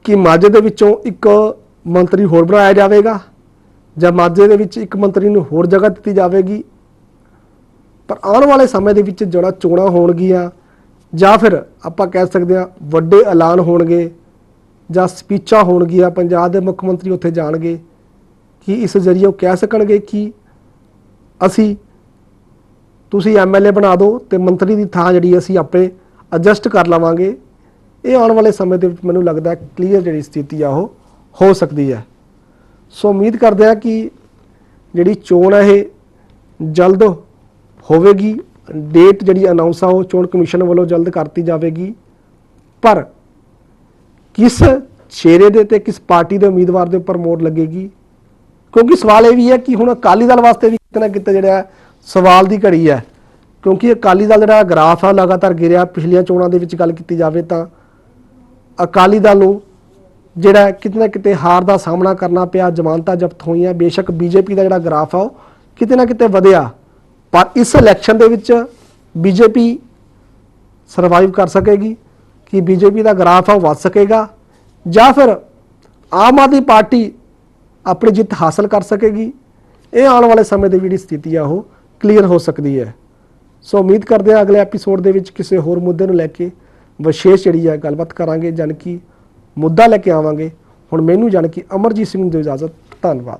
ਕਿ ਮਾਝੇ ਦੇ ਵਿੱਚੋਂ ਇੱਕ ਮੰਤਰੀ ਹੋਰ ਬਣਾਇਆ ਜਾਵੇਗਾ? ਜਾਂ ਮਾਝੇ ਦੇ ਵਿੱਚ ਇੱਕ ਮੰਤਰੀ ਨੂੰ ਹੋਰ ਜਗ੍ਹਾ ਦਿੱਤੀ ਜਾਵੇਗੀ? ਪਰ ਆਉਣ ਵਾਲੇ ਸਮੇਂ ਦੇ ਵਿੱਚ ਜਿਹੜਾ ਚੋਣਾਂ ਹੋਣਗੀਆਂ ਜਾਂ ਫਿਰ ਆਪਾਂ ਕਹਿ ਸਕਦੇ ਹਾਂ ਵੱਡੇ ਐਲਾਨ ਹੋਣਗੇ ਜਾਂ ਸਪੀਚਾਂ ਹੋਣਗੀਆਂ, ਪੰਜਾਬ ਦੇ ਮੁੱਖ ਮੰਤਰੀ ਉੱਥੇ ਜਾਣਗੇ ਕਿ ਇਸ ਜ਼ਰੀਏ ਉਹ ਕਹਿ ਸਕਣਗੇ ਕਿ ਅਸੀਂ, ਤੁਸੀਂ ਐਮਐਲਏ ਬਣਾ ਦਿਓ ਤੇ ਮੰਤਰੀ ਦੀ ਥਾਂ ਜਿਹੜੀ ਅਸੀਂ ਆਪੇ ਐਡਜਸਟ ਕਰ ਲਵਾਂਗੇ। ਇਹ ਆਉਣ ਵਾਲੇ ਸਮੇਂ ਦੇ ਵਿੱਚ ਮੈਨੂੰ ਲੱਗਦਾ ਕਲੀਅਰ ਜਿਹੜੀ ਸਥਿਤੀ ਆ ਉਹ ਹੋ ਸਕਦੀ ਹੈ। ਸੋ ਉਮੀਦ ਕਰਦੇ ਆ ਕਿ ਜਿਹੜੀ ਚੋਣ ਹੈ ਇਹ ਜਲਦ ਹੋਵੇਗੀ। ਡੇਟ ਜਿਹੜੀ ਅਨਾਉਂਸ ਆ, ਉਹ ਚੋਣ ਕਮਿਸ਼ਨ ਵੱਲੋਂ ਜਲਦ ਕਰਤੀ ਜਾਵੇਗੀ। ਪਰ ਕਿਸ ਚਿਹਰੇ ਦੇ ਤੇ ਕਿਸ ਪਾਰਟੀ ਦੇ ਉਮੀਦਵਾਰ ਦੇ ਉੱਪਰ ਮੋੜ ਲੱਗੇਗੀ? ਕਿਉਂਕਿ ਸਵਾਲ ਇਹ ਵੀ ਹੈ ਕਿ ਹੁਣ ਅਕਾਲੀ ਦਲ ਵਾਸਤੇ ਵੀ ਕਿਤੇ ਨਾ ਕਿਤੇ ਜਿਹੜਾ ਸਵਾਲ ਦੀ ਘੜੀ ਹੈ। ਕਿਉਂਕਿ ਅਕਾਲੀ ਦਲ ਜਿਹੜਾ ਗ੍ਰਾਫ ਆ, ਲਗਾਤਾਰ ਗਿਰਿਆ, ਪਿਛਲੀਆਂ ਚੋਣਾਂ ਦੇ ਵਿੱਚ ਗੱਲ ਕੀਤੀ ਜਾਵੇ ਤਾਂ ਅਕਾਲੀ ਦਲ ਨੂੰ ਜਿਹੜਾ ਹੈ ਕਿਤੇ ਨਾ ਕਿਤੇ ਹਾਰ ਦਾ ਸਾਹਮਣਾ ਕਰਨਾ ਪਿਆ, ਜ਼ਮਾਨਤਾਂ ਜ਼ਬਤ ਹੋਈਆਂ, ਬੇਸ਼ੱਕ ਬੀਜੇਪੀ ਦਾ ਜਿਹੜਾ ਗ੍ਰਾਫ ਆ, ਉਹ ਕਿਤੇ ਨਾ ਕਿਤੇ ਵਧਿਆ। ਪਰ ਇਸ ਇਲੈਕਸ਼ਨ ਦੇ ਵਿੱਚ ਬੀਜੇਪੀ ਸਰਵਾਈਵ ਕਰ ਸਕੇਗੀ, ਕਿ ਬੀਜੇਪੀ ਦਾ ਗ੍ਰਾਫ ਆ ਉਹ ਵੱਧ ਸਕੇਗਾ, ਜਾਂ ਫਿਰ ਆਮ ਆਦਮੀ ਪਾਰਟੀ ਆਪਣੀ ਜਿੱਤ ਹਾਸਲ ਕਰ ਸਕੇਗੀ। ਇਹ ਆਉਣ ਵਾਲੇ ਸਮੇਂ ਦੀ ਜਿਹੜੀ ਸਥਿਤੀ ਆ ਉਹ ਕਲੀਅਰ ਹੋ ਸਕਦੀ ਹੈ। ਸੋ ਉਮੀਦ ਕਰਦੇ ਹਾਂ ਅਗਲੇ ਐਪੀਸੋਡ ਦੇ ਵਿੱਚ ਕਿਸੇ ਹੋਰ ਮੁੱਦੇ ਨੂੰ ਲੈ ਕੇ ਵਿਸ਼ੇਸ਼ ਜਿਹੜੀ ਆ ਗੱਲਬਾਤ ਕਰਾਂਗੇ, ਜਾਣੀ ਕਿ ਮੁੱਦਾ ਲੈ ਕੇ ਆਵਾਂਗੇ। ਹੁਣ ਮੈਨੂੰ ਜਾਣੀ ਕਿ ਅਮਰਜੀਤ ਸਿੰਘ ਦੀ ਇਜਾਜ਼ਤ, ਧੰਨਵਾਦ।